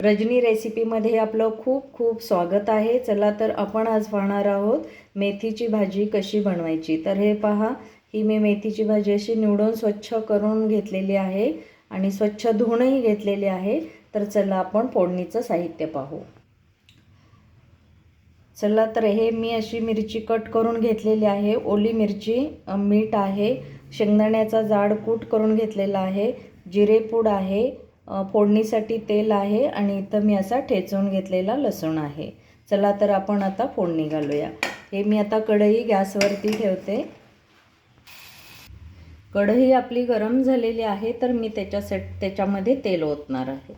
रजनी रेसिपीमध्ये आपलं खूप खूप स्वागत आहे. चला तर आपण आज पाहणार आहोत मेथीची भाजी कशी बनवायची. तर हे पहा ही मी मेथीची भाजी अशी निवडून स्वच्छ करून घेतलेली आहे आणि स्वच्छ धुणंही घेतलेली आहे. तर चला आपण फोडणीचं साहित्य पाहू. चला तर हे मी अशी मिरची कट करून घेतलेली आहे. ओली मिरची मीठ आहे. शेंगदाण्याचा जाड कूट करून घेतलेला आहे. जिरेपूड आहे. फोडणीसाठी तेल आहे आणि इथं मी असा ठेचून घेतलेला लसूण आहे. चला तर आपण आता फोडणी घालूया. हे मी आता कढई गॅसवरती ठेवते. कढई आपली गरम झालेली आहे तर मी त्याच्यासाठी त्याच्यामध्ये तेल ओतणार आहे.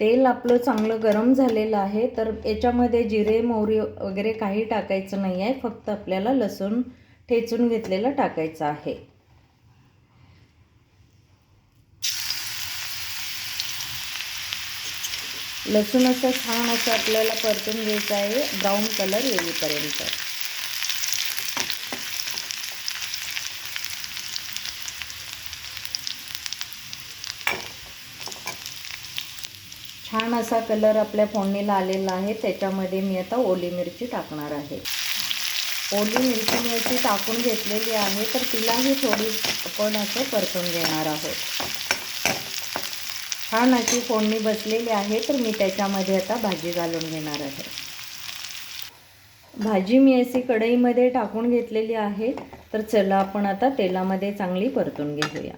तेल आपलं चांगलं गरम झालेलं आहे तर याच्यामध्ये जिरे मोहरी वगैरे काही टाकायचं नाही आहे फक्त आपल्याला लसूण ठेचून घेतलेलं टाकायचं आहे. लसूण असं छान असं आपल्याला परतून घ्यायचं आहे. ब्राऊन कलर येईपर्यंत. छान असा कलर आपल्या फोडणीला आलेला आहे. त्याच्यामध्ये मी आता ओली मिरची टाकणार आहे. ओली मिरची मिरची टाकून घेतलेली आहे. तर तिलाही थोडी आपण असं परतून घेणार आहोत. छान अशी फोडणी बसलेली आहे तर मी त्याच्यामध्ये आता भाजी घालून घेणार आहे. भाजी मी अशी कढईमध्ये टाकून घेतलेली आहे तर चला आपण आता तेलामध्ये चांगली परतून घेऊया.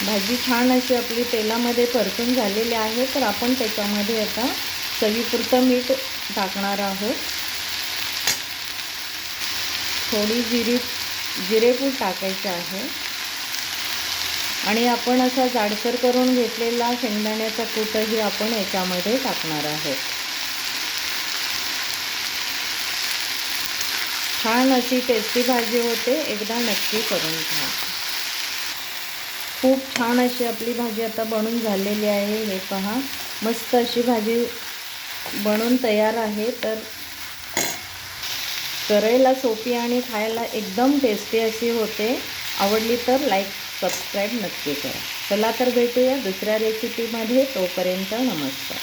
भाजी छान अशी आपली तेलामध्ये परतून झालेली आहे तर आपण त्याच्यामध्ये आता चवीपुरतं मीठ टाकणार आहोत. थोडी जिरी जिरेपूड टाकायचे आहे. आणि आपण असा जाडसर करून घेतलेला शेंगदाण्याचा कूटही आपण याच्यामध्ये टाकणार आहोत. छान अशी टेस्टी भाजी होते एकदा नक्की करून घ्या. खूप छान अशी आपली भाजी आता बनून झालेली आहे हे पहा. मस्त अशी भाजी बनून तयार आहे तर करायला सोपी आणि खायला एकदम टेस्टी अशी होते. आवडली तर लाईक सबस्क्राईब नक्की करा. चला तर भेटूया दुसऱ्या रेसिपीमध्ये तोपर्यंत नमस्कार.